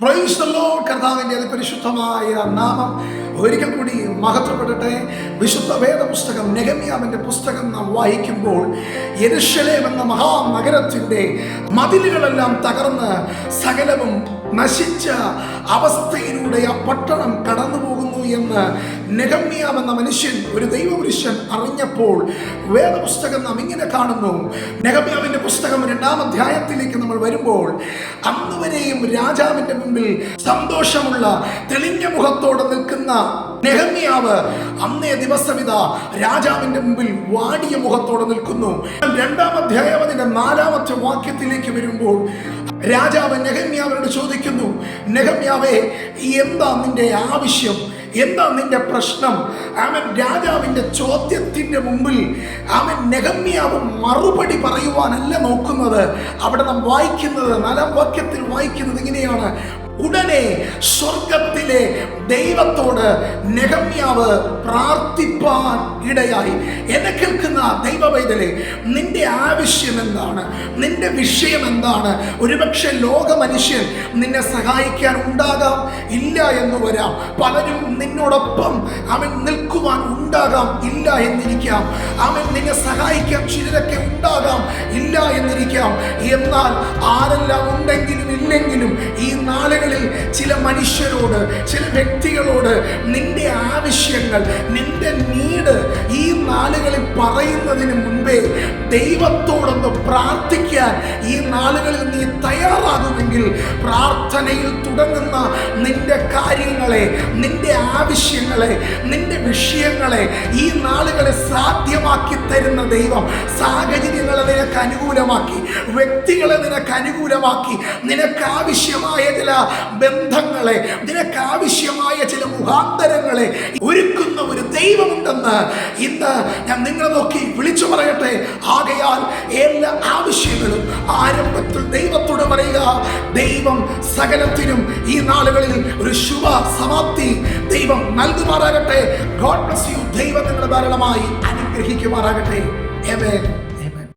Praise the Lord കർത്താവിന്റെ അതിപരിശുദ്ധമായ നാമം ഒരിക്കൽ കൂടി മഹത്വപ്പെടട്ടെ. വിശുദ്ധ വേദപുസ്തകം നെഹമ്യാവിന്റെ പുസ്തകം നാം വായിക്കുമ്പോൾ യരുഷലേം എന്ന മഹാനഗരത്തിന്റെ മതിലുകളെല്ലാം തകർന്ന് സകലവും നശിച്ച അവസ്ഥയിലൂടെ ആ പട്ടണം കടന്നു എന്ന് നെഹമ്യാവ് എന്ന മനുഷ്യൻ ഒരു ദൈവപുരുഷൻ അറിഞ്ഞപ്പോൾ വേദപുസ്തകം നാം ഇങ്ങനെ കാണുന്നു. നെഗമ്യാവിന്റെ പുസ്തകം രണ്ടാം അധ്യായത്തിലേക്ക് നമ്മൾ വരുമ്പോൾ അന്ന് വരെയും രാജാവിന്റെ മുമ്പിൽ സന്തോഷമുള്ള തെളിഞ്ഞ മുഖത്തോടെ നിൽക്കുന്ന നെഹമ്യാവ് അന്നേ ദിവസം ഇതാ രാജാവിന്റെ മുമ്പിൽ വാടിയ മുഖത്തോടെ നിൽക്കുന്നു. രണ്ടാം അധ്യായം അതിന്റെ നാലാമത്തെ വാക്യത്തിലേക്ക് വരുമ്പോൾ രാജാവ് നെഹമ്യാവിനോട് ചോദിക്കുന്നു നെഹമ്യാവേ എന്താ നിന്റെ ആവശ്യം? എന്താ നിന്റെ പ്രശ്നം? അവൻ രാജാവിന്റെ ചോദ്യത്തിന്റെ മുമ്പിൽ അവൻ നെഹമ്യാവ് മറുപടി പറയുവാനല്ല നോക്കുന്നത്. അവിടെ നാം വായിക്കുന്നത് നാലാം വാക്യത്തിൽ വായിക്കുന്നത് ഇങ്ങനെയാണ്. ഉടനെ സ്വർഗത്തിലെ ദൈവത്തോട് നെഹമ്യാവ് പ്രാർത്ഥിപ്പാൻ ഇടയായി. എന്നെ കേൾക്കുന്ന ദൈവവൈതലെ നിന്റെ ആവശ്യം എന്താണ്? നിന്റെ വിഷയം എന്താണ്? ഒരുപക്ഷെ ലോക മനുഷ്യൻ നിന്നെ സഹായിക്കാൻ ഉണ്ടാകാം ഇല്ല എന്ന് വരാം. പലരും നിന്നോടൊപ്പം അവൻ നിൽക്കുവാൻ ഉണ്ടാകാം ഇല്ല എന്നിരിക്കാം. അവൻ നിന്നെ സഹായിക്കാൻ ചിലരൊക്കെ ഉണ്ടാകാം ഇല്ല എന്നിരിക്കാം. എന്നാൽ ആരെല്ലാം ഉണ്ടെങ്കിലും ഇല്ലെങ്കിലും ഈ നാളുകളിൽ ചില മനുഷ്യരോട് ചില വ്യക്തികളോട് നിന്റെ ആവശ്യങ്ങൾ നിന്റെ നീട് ഈ നാളുകളിൽ പറയുന്നതിന് മുൻപേ ദൈവത്തോടൊന്ന് പ്രാർത്ഥിക്കാൻ ഈ നാളുകളിൽ നീ തയ്യാറാകുമെങ്കിൽ പ്രാർത്ഥനയിൽ തുടങ്ങുന്ന നിന്റെ കാര്യങ്ങളെ നിന്റെ ആവശ്യങ്ങളെ നിന്റെ വിഷയങ്ങളെ ഈ നാളുകളെ സാധ്യമാക്കി തരുന്ന ദൈവം സാഹചര്യങ്ങളെ നിനക്ക് അനുകൂലമാക്കി വ്യക്തികളെ നിനക്ക് അനുകൂലമാക്കി നിനക്ക് ആവശ്യമായ ചില ബന്ധങ്ങളെ നിനക്ക് ആവശ്യമായ ചില മുഖാന്തരങ്ങളെ ഒരുക്കുന്ന ഒരു ദൈവമുണ്ടെന്ന് ഇന്ന് ഞാൻ നിങ്ങളെ നോക്കി വിളിച്ചു പറയട്ടെ. ആകയാൽ എല്ലാ ആവശ്യങ്ങളും ആരംഭത്തിൽ ദൈവത്തോട് പറയുക ദൈവം സകലത്തിനും ഈ നാളുകളിൽ ഒരു ശുഭ സമാപ്തി ദൈവം നൽകുമാറാകട്ടെ. ഗോഡ് ബ്ലസ് യു ദൈവം നിങ്ങളുടെ ധാരാളമായി അനുഗ്രഹിക്കുമാറാകട്ടെ. Amen.